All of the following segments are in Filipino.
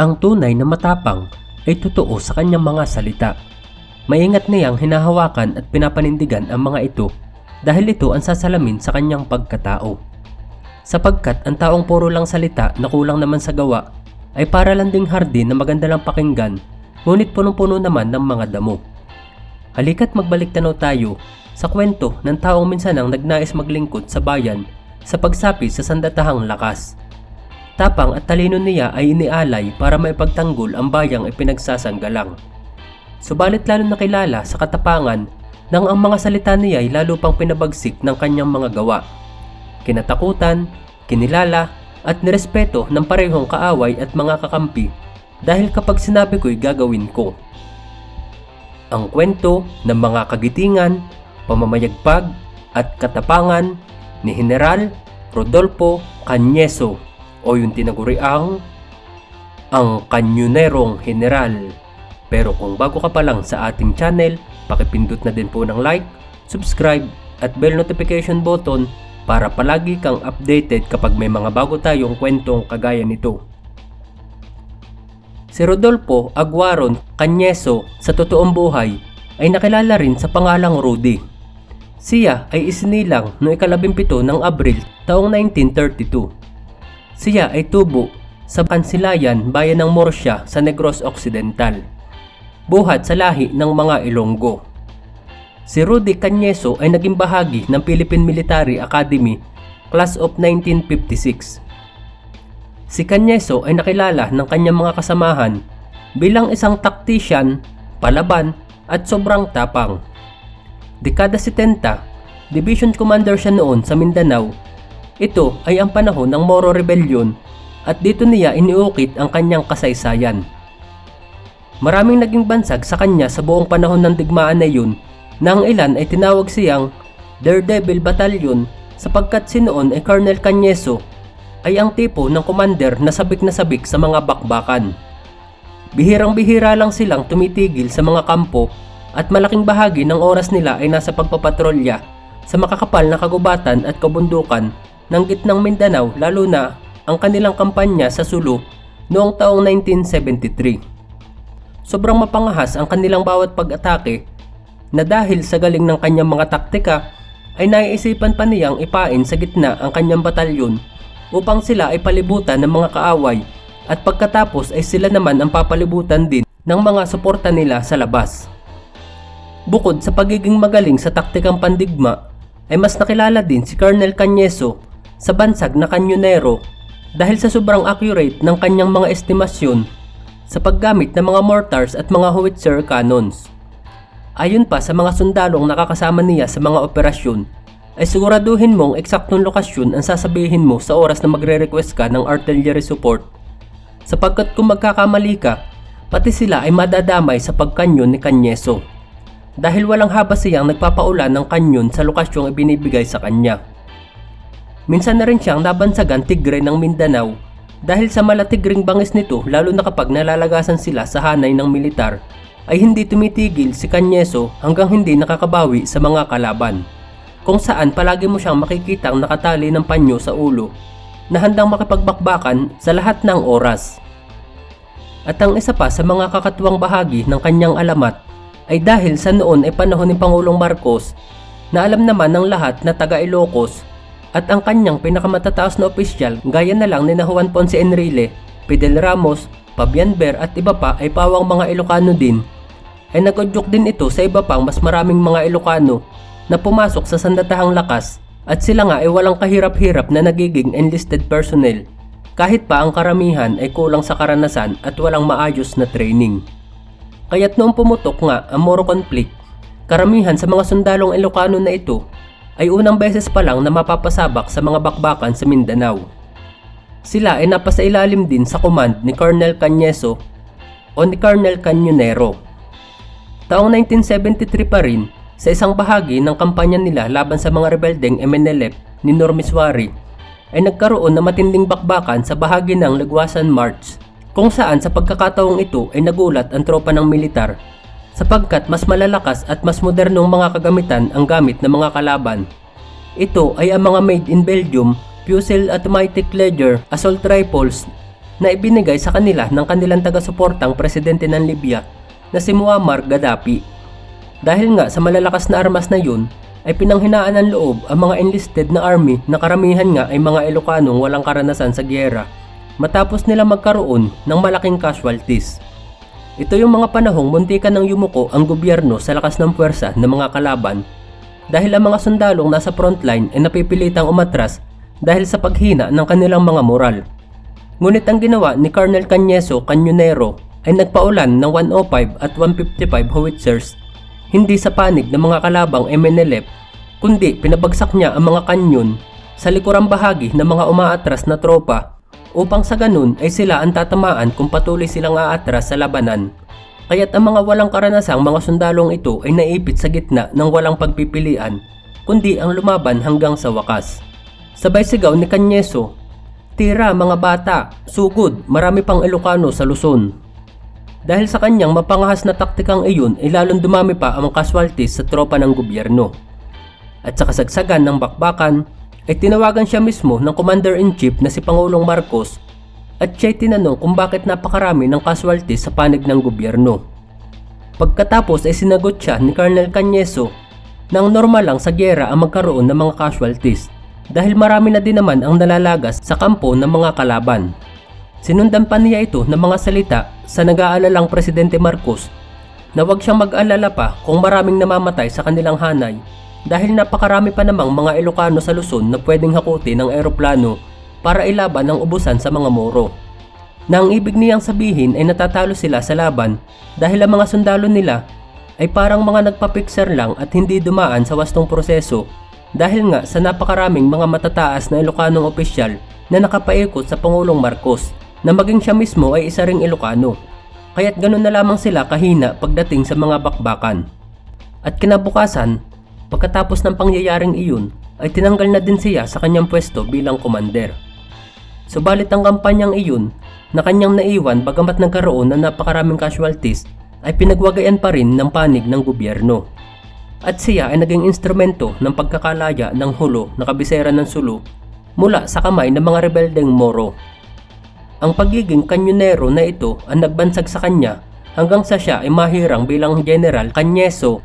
Ang tunay na matapang ay totoo sa kanyang mga salita. Maingat niyang hinahawakan at pinapanindigan ang mga ito dahil ito ang sasalamin sa kanyang pagkatao. Sapagkat ang taong puro lang salita na kulang naman sa gawa ay para lang ding hardin na maganda lang pakinggan ngunit punong-puno naman ng mga damo. Halika't magbalik tanaw tayo sa kwento ng taong minsan ang nagnais maglingkod sa bayan sa pagsapi sa sandatahang lakas. Tapang at talino niya ay inialay para maipagtanggol ang bayang ipinagsasanggalang. Subalit lalo nakilala sa katapangan nang ang mga salita niya ay lalo pang pinabagsik ng kanyang mga gawa. Kinatakutan, kinilala at nirespeto ng parehong kaaway at mga kakampi dahil kapag sinabi ko'y gagawin ko. Ang kwento ng mga kagitingan, pamamayagpag at katapangan ni General Rodolfo Cañeso o yung tinaguriang ang Kanyunerong General. Pero kung bago ka pa lang sa ating channel, pakipindot na din po ng like, subscribe at bell notification button para palagi kang updated kapag may mga bago tayong kwentong kagaya nito. Si Rodolfo Aguaron Cañeso sa totoong buhay ay nakilala rin sa pangalang Rudy. Siya ay isinilang noong ikalabimpito ng Abril taong 1932. Siya ay tubo sa Pansilayan, bayan ng Morsya sa Negros Occidental. Buhat sa lahi ng mga Ilonggo. Si Rudy Cañeso ay naging bahagi ng Philippine Military Academy Class of 1956. Si Cañeso ay nakilala ng kanyang mga kasamahan bilang isang taktisyan, palaban at sobrang tapang. Dekada 70, Division Commander siya noon sa Mindanao. Ito ay ang panahon ng Moro Rebellion at dito niya iniukit ang kanyang kasaysayan. Maraming naging bansag sa kanya sa buong panahon ng digmaan na yun na ang ilan ay tinawag siyang Daredevil Battalion sapagkat si noon ay Colonel Cañeso ay ang tipo ng commander na sabik na sabik sa mga bakbakan. Bihirang-bihira lang silang tumitigil sa mga kampo at malaking bahagi ng oras nila ay nasa pagpapatrolya sa makakapal na kagubatan at kabundukan ng gitnang Mindanao lalo na ang kanilang kampanya sa Sulu noong taong 1973. Sobrang mapangahas ang kanilang bawat pag-atake na dahil sa galing ng kanyang mga taktika ay naiisipan pa niyang ipain sa gitna ang kanyang batalyon upang sila ay palibutan ng mga kaaway at pagkatapos ay sila naman ang papalibutan din ng mga suporta nila sa labas. Bukod sa pagiging magaling sa taktikang pandigma, ay mas nakilala din si Colonel Cañeso sa bansag na kanyonero dahil sa sobrang accurate ng kanyang mga estimasyon sa paggamit ng mga mortars at mga howitzer cannons. Ayon pa sa mga sundalong nakakasama niya sa mga operasyon, ay siguraduhin mong eksaktong lokasyon ang sasabihin mo sa oras na magre-request ka ng artillery support. Sapagkat kung magkakamali ka, pati sila ay madadamay sa pagkanyon ni Kanyeso. Dahil walang haba siyang nagpapaulan ng kanyon sa lokasyong ibinibigay sa kanya. Minsan na rin siyang nabansagan tigre ng Mindanao dahil sa malatigring bangis nito lalo na kapag nalalagasan sila sa hanay ng militar ay hindi tumitigil si Kanyeso hanggang hindi nakakabawi sa mga kalaban. Kung saan palagi mo siyang makikitang nakatali ng panyo sa ulo na handang makipagbakbakan sa lahat ng oras. At ang isa pa sa mga kakatuwang bahagi ng kanyang alamat ay dahil sa noon ay panahon ni Pangulong Marcos na alam naman ng lahat na taga Ilocos at ang kanyang pinakamatataas na opisyal gaya na lang ni na Juan Ponce Enrile, Fidel Ramos, Fabian Ber at iba pa ay pawang mga Ilocano din ay nagudyok din ito sa iba pang mas maraming mga Ilocano na pumasok sa sandatahang lakas at sila nga ay walang kahirap-hirap na nagiging enlisted personnel kahit pa ang karamihan ay kulang sa karanasan at walang maayos na training. Kaya't noong pumutok nga ang Moro conflict, karamihan sa mga sundalong Ilocano na ito ay unang beses pa lang na mapapasabak sa mga bakbakan sa Mindanao. Sila ay napasailalim din sa command ni Colonel Cañeso o ni Colonel Canyonero. Taong 1973 pa rin, sa isang bahagi ng kampanya nila laban sa mga rebeldeng MNLF ni Normiswari, ay nagkaroon ng matinding bakbakan sa bahagi ng Lagwasan March kung saan sa pagkakataong ito ay nagulat ang tropa ng militar sapagkat mas malalakas at mas modernong mga kagamitan ang gamit ng mga kalaban. Ito ay ang mga made in Belgium Fusil Automatic Ledger Assault Rifles na ibinigay sa kanila ng kanilang taga-suportang presidente ng Libya na si Muammar Gaddafi. Dahil nga sa malalakas na armas na yun, ay pinanghinaan ng loob ang mga enlisted na army na karamihan nga ay mga Ilocanong walang karanasan sa gyera matapos nila magkaroon ng malaking casualties. Ito yung mga panahong muntikan ng yumuko ang gobyerno sa lakas ng puwersa ng mga kalaban. Dahil ang mga sundalong nasa frontline ay napipilitang umatras dahil sa paghina ng kanilang mga moral. Ngunit ang ginawa ni Colonel Cañeso Cañonero ay nagpaulan ng 105 at 155 howitzers. Hindi sa panig ng mga kalabang MNLF kundi pinabagsak niya ang mga kanyon sa likurang bahagi ng mga umaatras na tropa upang sa ganun ay sila ang tatamaan kung patuloy silang aatras sa labanan. Kaya't ang mga walang karanasang mga sundalong ito ay naipit sa gitna ng walang pagpipilian kundi ang lumaban hanggang sa wakas. Sabay sigaw ni Canyeso, Tira mga bata, sugod, marami pang Ilocano sa Luzon. Dahil sa kanyang mapangahas na taktikang iyon ay lalong dumami pa ang casualties sa tropa ng gobyerno. At sa kasagsagan ng bakbakan ay tinawagan siya mismo ng Commander-in-Chief na si Pangulong Marcos at siya'y tinanong kung bakit napakarami ng casualties sa panig ng gobyerno. Pagkatapos ay sinagot siya ni Colonel Cañeso na ang normal lang sa gyera ang magkaroon ng mga casualties dahil marami na din naman ang nalalagas sa kampo ng mga kalaban. Sinundan pa niya ito ng mga salita sa nag-aalalang Presidente Marcos na huwag siyang mag-alala pa kung maraming namamatay sa kanilang hanay dahil napakarami pa namang mga Ilocano sa Luzon na pwedeng hakuti ng eroplano para ilaban ang ubusan sa mga Moro. Na ang ibig niyang sabihin ay natatalo sila sa laban dahil ang mga sundalo nila ay parang mga nagpapikser lang at hindi dumaan sa wastong proseso dahil nga sa napakaraming mga matataas na Ilocanong opisyal na nakapaikot sa Pangulong Marcos na maging siya mismo ay isa ring Ilocano. Kaya't ganun na lamang sila kahina pagdating sa mga bakbakan. At kinabukasan, pagkatapos ng pangyayaring iyon, ay tinanggal na din siya sa kanyang pwesto bilang komander. Subalit ang kampanyang iyon na kanyang naiwan bagamat nagkaroon ng napakaraming casualties ay pinagwagayan pa rin ng panig ng gobyerno. At siya ay naging instrumento ng pagkakalaya ng hulo na kabisera ng Sulu mula sa kamay ng mga rebeldeng Moro. Ang pagiging kanyonero na ito ang nagbansag sa kanya hanggang sa siya ay mahirang bilang General Canyeso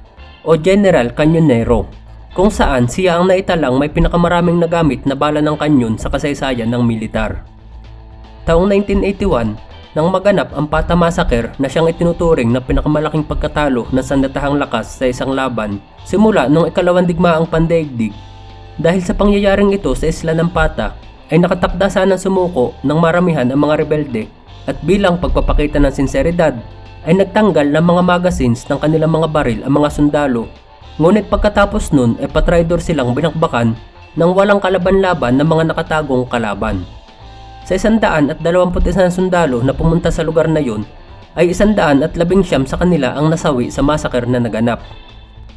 o General Kanyonero kung saan siya ang naitalang may pinakamaraming nagamit na bala ng kanyon sa kasaysayan ng militar. Taong 1981, nang maganap ang Pata Massacre na siyang itinuturing na pinakamalaking pagkatalo ng sandatahang lakas sa isang laban simula noong ikalawang digmaang pandaigdig. Dahil sa pangyayaring ito sa isla ng Pata, ay nakatakda sanang sumuko ng maramihan ang mga rebelde at bilang pagpapakita ng sinseridad ay nagtanggal ng mga magazines ng kanilang mga baril ang mga sundalo. Ngunit pagkatapos nun ay patraidor silang binakbakan ng walang kalaban-laban ng mga nakatagong kalaban. Sa isandaan at dalawamput isang sundalo na pumunta sa lugar na yun, ay isandaan at labing siyam sa kanila ang nasawi sa massacre na naganap.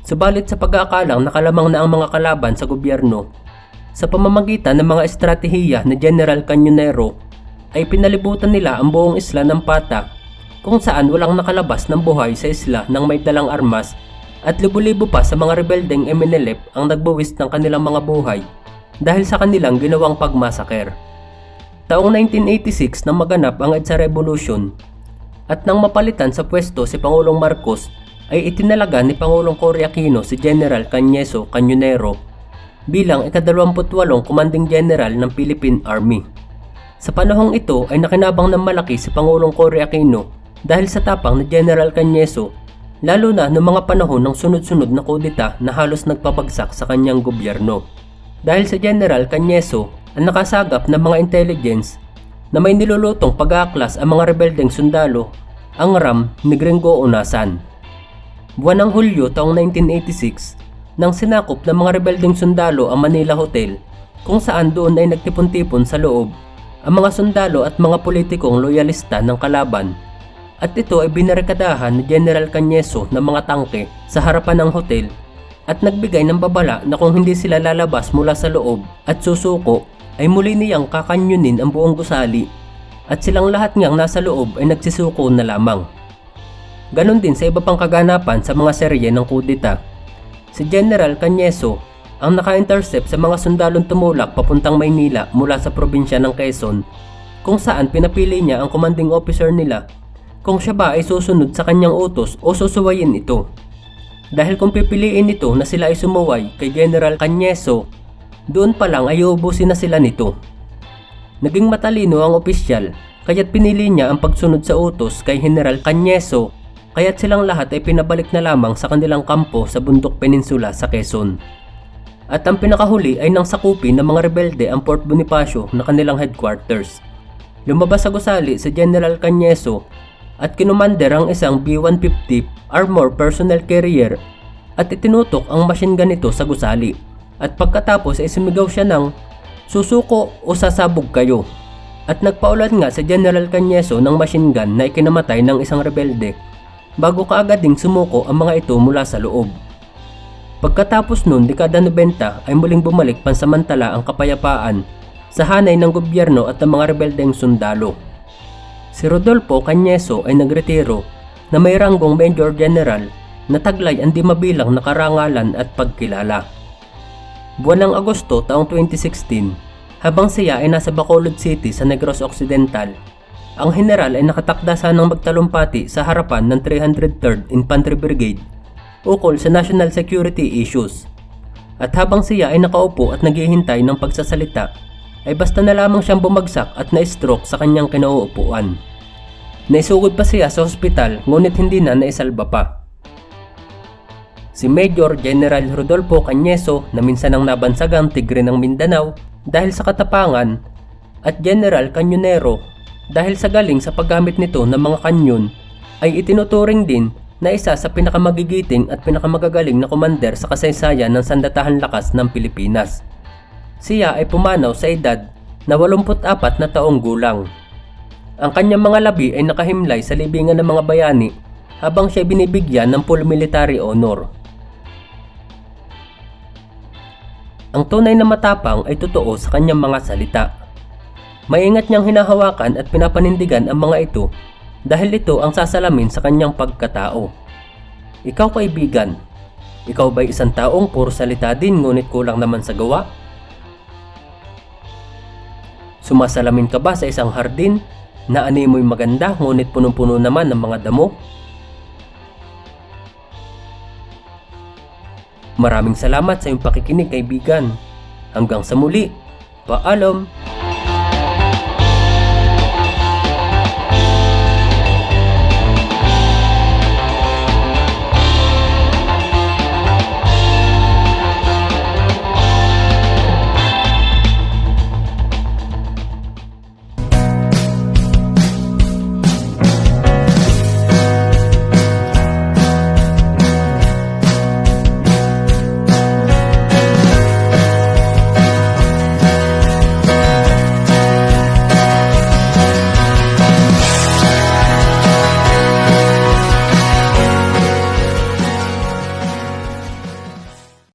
Subalit sa pag-aakalang nakalamang na ang mga kalaban sa gobyerno, sa pamamagitan ng mga estratehiya ni General Canyonero, ay pinalibutan nila ang buong isla ng Pata kung saan walang nakalabas ng buhay sa isla ng may dalang armas at libo-libo pa sa mga rebeldeng MNLF ang nagbuwis ng kanilang mga buhay dahil sa kanilang ginawang pagmasaker. Taong 1986 nang maganap ang EDSA Revolution at nang mapalitan sa pwesto si Pangulong Marcos ay itinalaga ni Pangulong Cory Aquino si General Cañeso Cañonero bilang ika-28 Commanding General ng Philippine Army. Sa panahong ito ay nakinabang ng malaki si Pangulong Cory Aquino dahil sa tapang ni General Cañeso lalo na noong mga panahon ng sunod-sunod na kudita na halos nagpapagsak sa kanyang gobyerno. Dahil sa General Cañeso ang nakasagap ng mga intelligence na may nilulutong pag-aaklas ang mga rebeldeng sundalo, ang RAM ni Gringo Unasan. Buwan ng Hulyo taong 1986, nang sinakop ng mga rebeldeng sundalo ang Manila Hotel, kung saan doon ay nagtipon-tipon sa loob ang mga sundalo at mga politikong loyalista ng kalaban. At ito ay binarikadahan ni General Cañeso ng mga tangke sa harapan ng hotel at nagbigay ng babala na kung hindi sila lalabas mula sa loob at susuko ay muli niyang kakanyunin ang buong gusali at silang lahat niyang nasa loob ay nagsisuko na lamang. Ganon din sa iba pang kaganapan sa mga serye ng kudita. Si General Cañeso ang naka-intercept sa mga sundalong tumulak papuntang Maynila mula sa probinsya ng Quezon kung saan pinapili niya ang commanding officer nila kung siya ba ay susunod sa kanyang utos o susuwayin ito. Dahil kung pipiliin nito na sila ay sumuway kay General Canyeso, doon pa lang ay uubusin na sila nito. Naging matalino ang opisyal kaya't pinili niya ang pagsunod sa utos kay General Canyeso kaya't silang lahat ay pinabalik na lamang sa kanilang kampo sa bundok peninsula sa Quezon. At ang pinakahuli ay nang sakupin ng mga rebelde ang Fort Bonifacio na kanilang headquarters. Lumabas sa gusali si General Canyeso at kinumander ang isang B-150 armor personnel carrier at itinutok ang machine gun nito sa gusali. At pagkatapos ay sumigaw siya ng susuko o sasabog kayo. At nagpaulat nga sa General Canyeso ng machine gun na ikinamatay ng isang rebelde bago kaagad ding sumuko ang mga ito mula sa loob. Pagkatapos nun, dekada 90 ay muling bumalik pansamantala ang kapayapaan sa hanay ng gobyerno at ng mga rebeldeng sundalo. Si Rodolfo Canyeso ay nagretiro na may ranggong Major General na taglay ang di mabilang na karangalan at pagkilala. Buwan ng Agosto taong 2016, habang siya ay nasa Bacolod City sa Negros Occidental, ang general ay nakatakda sanang magtalumpati sa harapan ng 303rd Infantry Brigade ukol sa national security issues. At habang siya ay nakaupo at naghihintay ng pagsasalita, ay basta na lamang siyang bumagsak at na-stroke sa kanyang kinauupuan. Naisugod pa siya sa ospital ngunit hindi na naisalba pa. Si Major General Rodolfo Canyeso na minsan ang nabansagang tigre ng Mindanao dahil sa katapangan at General Canyonero dahil sa galing sa paggamit nito ng mga kanyon ay itinuturing din na isa sa pinakamagigiting at pinakamagagaling na komander sa kasaysayan ng sandatahan lakas ng Pilipinas. Siya ay pumanaw sa edad na 84 na taong gulang. Ang kanyang mga labi ay nakahimlay sa libingan ng mga bayani habang siya binibigyan ng full military honor. Ang tunay na matapang ay totoo sa kanyang mga salita. Maingat niyang hinahawakan at pinapanindigan ang mga ito dahil ito ang sasalamin sa kanyang pagkatao. Ikaw kaibigan, ikaw ba'y isang taong puro salita din ngunit kulang naman sa gawa? Sumasalamin ka ba sa isang hardin na animoy maganda ngunit punong-puno naman ng mga damo? Maraming salamat sa iyong pakikinig kaibigan. Hanggang sa muli, paalam!